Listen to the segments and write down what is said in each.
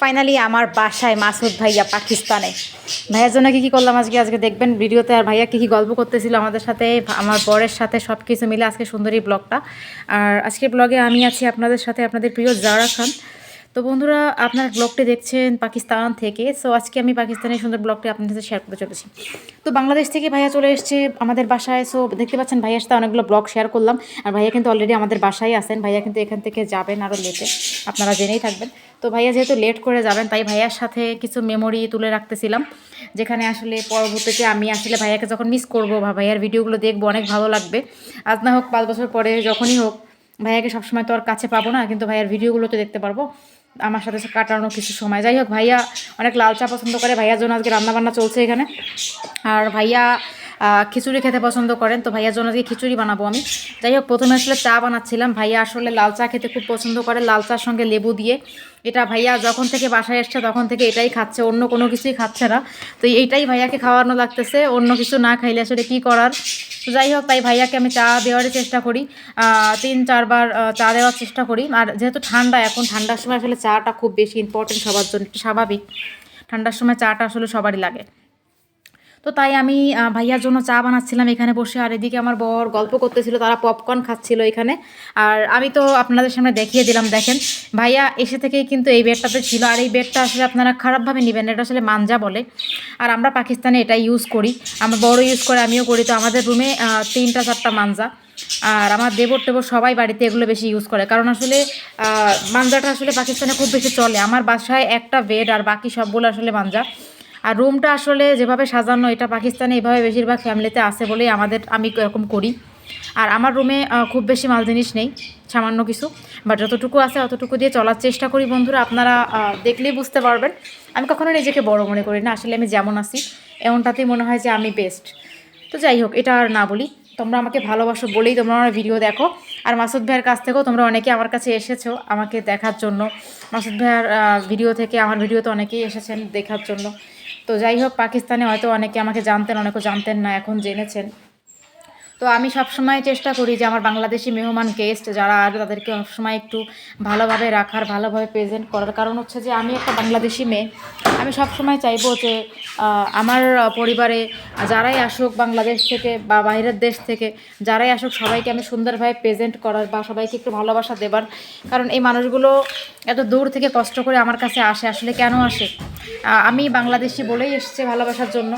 Finally আমার বাসায় মাসুদ ভাইয়া পাকিস্তানে। ভাইয়ার জন্য কী কী করলাম আজকে? আজকে দেখবেন ভিডিওতে আর ভাইয়া কী কী গল্প করতেছিল আমাদের সাথে, আমার বরের সাথে সব কিছু মিলে আজকে সুন্দরী ব্লগটা আর আজকের ব্লগে আমি আছি আপনাদের সাথে, আপনাদের প্রিয় জারা খান। তো বন্ধুরা, আপনার ব্লগটি দেখছেন পাকিস্তান থেকে সো আজকে আমি পাকিস্তানের সুন্দর ব্লগটি আপনাদের সাথে শেয়ার করতে চলেছি। তো বাংলাদেশ থেকে ভাইয়া চলে এসেছে আমাদের বাসায় সো দেখতে পাচ্ছেন ভাইয়ার সাথে অনেকগুলো ব্লগ শেয়ার করলাম, আর ভাইয়া কিন্তু অলরেডি আমাদের বাসায় আসেন ভাইয়া কিন্তু এখান থেকে যাবেন আরও লেটে আপনারা জেনেই থাকবেন। তো ভাইয়া যেহেতু লেট করে যাবেন, তাই ভাইয়ার সাথে কিছু মেমোরি তুলে রাখতেছিলাম, যেখানে আসলে পরবর্তীতে আমি আসলে ভাইয়াকে যখন মিস করব বা ভাইয়ার ভিডিওগুলো দেখব, অনেক ভালো লাগবে। আজ না হোক, পাঁচ বছর পরে যখনই হোক, ভাইয়াকে সবসময় তো আর কাছে পাবো না, কিন্তু ভাইয়ার ভিডিওগুলো তো দেখতে পারব। আমার সাথে কাটানো কিছু সময়। যাই হোক, ভাইয়া অনেক লাল চা পছন্দ করে। ভাইয়ার জন্য আজকে রান্নাবান্না চলছে এখানে। আর ভাইয়া খিচুড়ি খেতে পছন্দ করেন, তো ভাইয়ার জন্য আজকে খিচুড়ি বানাবো আমি। যাই হোক, প্রথমে আসলে চা বানাচ্ছিলাম। ভাইয়া আসলে লাল চা খেতে খুব পছন্দ করে লাল চার সঙ্গে লেবু দিয়ে। এটা ভাইয়া যখন থেকে বাসায় এসছে, তখন থেকে এটাই খাচ্ছে, অন্য কোনো কিছুই খাচ্ছে না। তো এইটাই ভাইয়াকে খাওয়ানো লাগতেছে। অন্য কিছু না খাইলে আসলে কী করার? যাই হোক তাই ভাইয়াকে আমি চা দেওয়ার চেষ্টা করি তিন, চারবার চা দেওয়ার চেষ্টা করি। আর যেহেতু ঠান্ডা, এখন ঠান্ডার সময় আসলে চাটা খুব বেশি ইম্পর্টেন্ট সবার জন্য, স্বাভাবিক। ঠান্ডার সময় চাটা আসলে সবারই লাগে। তো তাই আমি ভাইয়ার জন্য চা বানাচ্ছিলাম এখানে বসে। আর এদিকে আমার বর গল্প করতেছিল, তারা পপকর্ন খাচ্ছিল এখানে। আর আমি তো আপনাদের সামনে দেখিয়ে দিলাম, দেখেন। ভাইয়া এসে থেকেই কিন্তু এই বেডটাতে ছিল। আর এই বেডটা আসলে আপনারা খারাপভাবে নেবেন এটা আসলে মাঞ্জা বলে। আর আমরা পাকিস্তানে এটা ইউজ করি। আমার বড় ইউজ করে, আমিও করি। তো আমাদের রুমে তিনটা, চারটা মাঞ্জা। আর আমার দেবর টেবর সবাই বাড়িতে এগুলো বেশি ইউজ করে। কারণ আসলে মাঞ্জাটা আসলে পাকিস্তানে খুব বেশি চলে। আমার বাসায় একটা বেড আর বাকি সবগুলো আসলে মাঞ্জা। আর রুমটা আসলে যেভাবে সাজানো, এটা পাকিস্তানে এভাবে বেশিরভাগ ফ্যামিলিতে আছে বলেই আমাদের, আমি এরকম করি। আর আমার রুমে খুব বেশি মাল জিনিস নেই, সামান্য কিছু। বাট যতটুকু আছে অতটুকু দিয়ে চলার চেষ্টা করি বন্ধুরা, আপনারা দেখলেই বুঝতে পারবেন। আমি কখনো নিজেকে বড় মনে করি না, আসলে আমি যেমন আছি, এমনটাতেই মনে হয় যে আমি বেস্ট তো যাই হোক, এটা আর না বলি। তোমরা আমাকে ভালোবাসো বলেই তোমরা আমার ভিডিও দেখো। আর মাসুদ ভাইয়ের কাছ থেকেও তোমরা অনেকে আমার কাছে এসেছ আমাকে দেখার জন্য। মাসুদ ভাইয়ার ভিডিও থেকে, আমার ভিডিওতে অনেকেই এসেছেন দেখার জন্য। তো যাই হোক পাকিস্তানে হয়তো অনেকে আমাকে জানতেন অনেকে জানতেন না এখন জেনেছেন। তো আমি সবসময় চেষ্টা করি যে আমার বাংলাদেশি মেহমান গেস্ট যারা আর তাদেরকে সবসময় একটু ভালোভাবে রাখার, ভালোভাবে প্রেজেন্ট করার। কারণ হচ্ছে যে আমি একটা বাংলাদেশি মেয়ে। আমি সবসময় চাইব যে আমার পরিবারে যারাই আসুক বাংলাদেশ থেকে বা বাইরের দেশ থেকে, যারাই আসুক সবাইকে আমি সুন্দরভাবে প্রেজেন্ট করার বা সবাইকে একটু ভালোবাসা দেবার। কারণ এই মানুষগুলো এত দূর থেকে কষ্ট করে আমার কাছে আসে, আসলে কেন আসে? আমি বাংলাদেশি বলেই এসছে ভালোবাসার জন্য।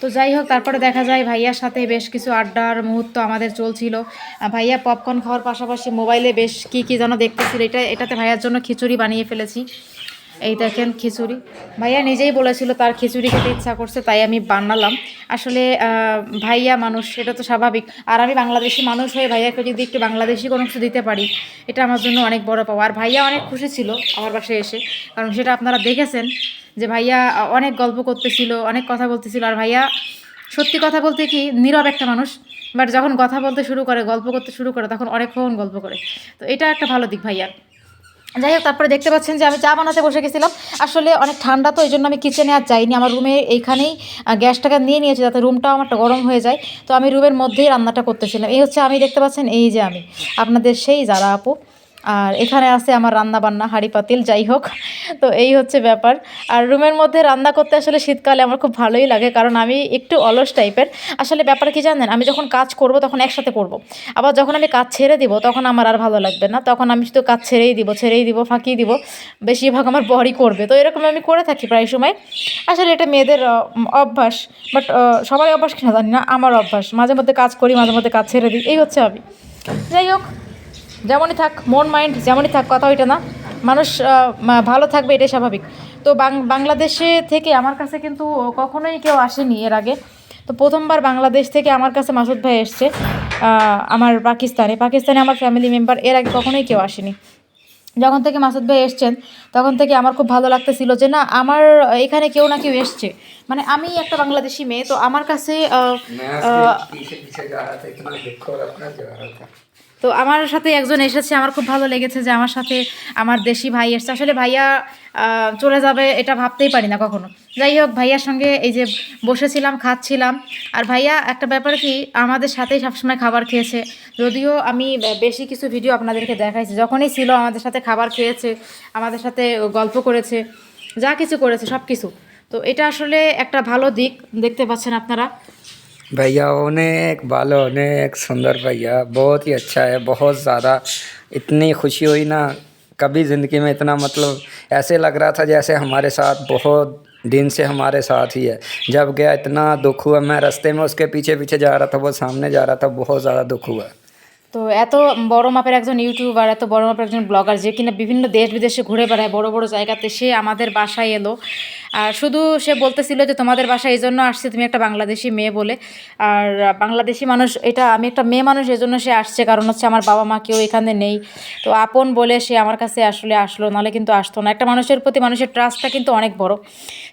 তো যাই হোক, তারপরে দেখা যায় ভাইয়ার সাথে বেশ কিছু আড্ডার মুহূর্ত আমাদের চলছিল। ভাইয়া পপকর্ন খাওয়ার পাশাপাশি মোবাইলে বেশ কি কি যেন দেখতেছিল। এটা, এটাতে ভাইয়ার জন্য খিচুড়ি বানিয়ে ফেলেছি। এই দেখেন খিচুড়ি। ভাইয়া নিজেই বলেছিল তার খিচুড়ি খেতে ইচ্ছা করছে, তাই আমি বানালাম। আসলে ভাইয়া মানুষ, এটা তো স্বাভাবিক। আর আমি বাংলাদেশি মানুষ হয়ে ভাইয়াকে যদি একটু বাংলাদেশি কোনো কিছু দিতে পারি, এটা আমার জন্য অনেক বড় পাওয়া। আর ভাইয়া অনেক খুশি ছিল আমার বাসায় এসে, কারণ সেটা আপনারা দেখেছেন যে ভাইয়া অনেক গল্প করতেছিল, অনেক কথা বলতেছিল। আর ভাইয়া সত্যি কথা বলতে কি, নীরব একটা মানুষ, বাট যখন কথা বলতে শুরু করে, গল্প করতে শুরু করে, তখন অনেকক্ষণ গল্প করে। তো এটা একটা ভালো দিক ভাইয়ার। যাই হোক, তারপরে দেখতে পাচ্ছেন যে আমি চা বানাতে বসে গেছিলাম। আসলে অনেক ঠান্ডা তো এই জন্য আমি কিচেনে আর যাইনি। আমার রুমে এইখানেই গ্যাসটাকে নিয়ে নিয়েছি যাতে রুমটাও আমারটা গরম হয়ে যায়। তো আমি রুমের মধ্যেই রান্নাটা করতেছিলাম। এই হচ্ছে আমি, দেখতে পাচ্ছেন, এই যে আমি। আপনাদের সেই যারা আপু আর এখানে আছে আমার রান্না বান্না হাঁড়ি পাতিল যাই হোক। তো এই হচ্ছে ব্যাপার। আর রুমের মধ্যে রান্না করতে আসলে শীতকালে আমার খুব ভালোই লাগে, কারণ আমি একটু অলস টাইপের। আসলে ব্যাপার কি জানেন, আমি যখন কাজ করব তখন একসাথে করব। আবার যখন আমি কাজ ছেড়ে দিব তখন আমার আর ভালো লাগবে না। তখন আমি শুধু কাজ ছেড়েই দিব ছেড়েই দিব ফাঁকিয়ে দিব। বেশিরভাগ আমার বড়ি করবে। তো এরকম আমি করে থাকি প্রায় সময়। আসলে এটা মেয়েদের অভ্যাস। বাট সবাই অভ্যাস কিনা জানি না, আমার অভ্যাস। মাঝে মধ্যে কাজ করি, মাঝে মধ্যে কাজ ছেড়ে দিই। এই হচ্ছে আমি। যাই হোক। যেমনই থাক, মন মাইন্ড যেমনই থাক, কথা ওইটা না। মানুষ ভালো থাকবে, এটাই স্বাভাবিক। তো বাংলাদেশে থেকে আমার কাছে কিন্তু কখনোই কেউ আসেনি এর আগে। তো প্রথমবার বাংলাদেশ থেকে আমার কাছে মাসুদ ভাই এসছে আমার পাকিস্তানে। পাকিস্তানে আমার ফ্যামিলি মেম্বার এর আগে কখনোই কেউ আসেনি। যখন থেকে মাসুদ ভাই এসছেন, তখন থেকে আমার খুব ভালো লাগতেছিল যে না, আমার, এখানে কেউ না কেউ এসছে। মানে আমি একটা বাংলাদেশি মেয়ে তো আমার কাছে তো আমার সাথে একজন এসেছে আমার খুব ভালো লেগেছে যে আমার সাথে আমার দেশি ভাই এসছে। আসলে ভাইয়া চলে যাবে এটা ভাবতেই পারি না কখনো। যাই হোক ভাইয়ার সঙ্গে এই যে বসেছিলাম খাচ্ছিলাম। আর ভাইয়া একটা ব্যাপার কি আমাদের সাথেই সবসময় খাবার খেয়েছে। যদিও আমি বেশি কিছু ভিডিও আপনাদেরকে দেখাইছি। যখনই ছিল আমাদের সাথে খাবার খেয়েছে আমাদের সাথে গল্প করেছে যা কিছু করেছে সব কিছু তো এটা আসলে একটা ভালো দিক দেখতে পাচ্ছেন আপনারা भैया अनेक बालो अनेक सुंदर भैया बहुत ही अच्छा है बहुत ज़्यादा इतनी खुशी हुई ना कभी ज़िंदगी में इतना मतलब ऐसे लग रहा था जैसे हमारे साथ बहुत दिन से हमारे साथ ही है जब गया इतना दुख हुआ मैं रास्ते में उसके पीछे पीछे जा रहा था वो सामने जा रहा था बहुत ज़्यादा दुख हुआ তো এত বড় মাপের একজন ইউটিউবার, এত বড় মাপের একজন ব্লগার যে কিনা বিভিন্ন দেশ বিদেশে ঘুরে বেড়ায় বড় বড় জায়গাতে, সে আমাদের বাসায় এলো। আর শুধু সে বলতেছিল যে, তোমাদের বাসায় এই জন্য আসছে, তুমি একটা বাংলাদেশি মেয়ে বলে। আর বাংলাদেশি মানুষ, এটা আমি একটা মেয়ে মানুষ, এই জন্য সে আসছে। কারণ হচ্ছে আমার বাবা মা কেউ এখানে নেই। তো আপন বলে সে আমার কাছে আসলে আসলো, নাহলে কিন্তু আসতো না। একটা মানুষের প্রতি মানুষের ট্রাস্টটা কিন্তু অনেক বড়।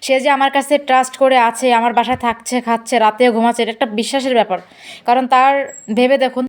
সে যে আমার কাছে ট্রাস্ট করে আছে, আমার বাসায় থাকছে, খাচ্ছে, রাতেও ঘুমাচ্ছে, এটা একটা বিশ্বাসের ব্যাপার। কারণ তার, ভেবে দেখুন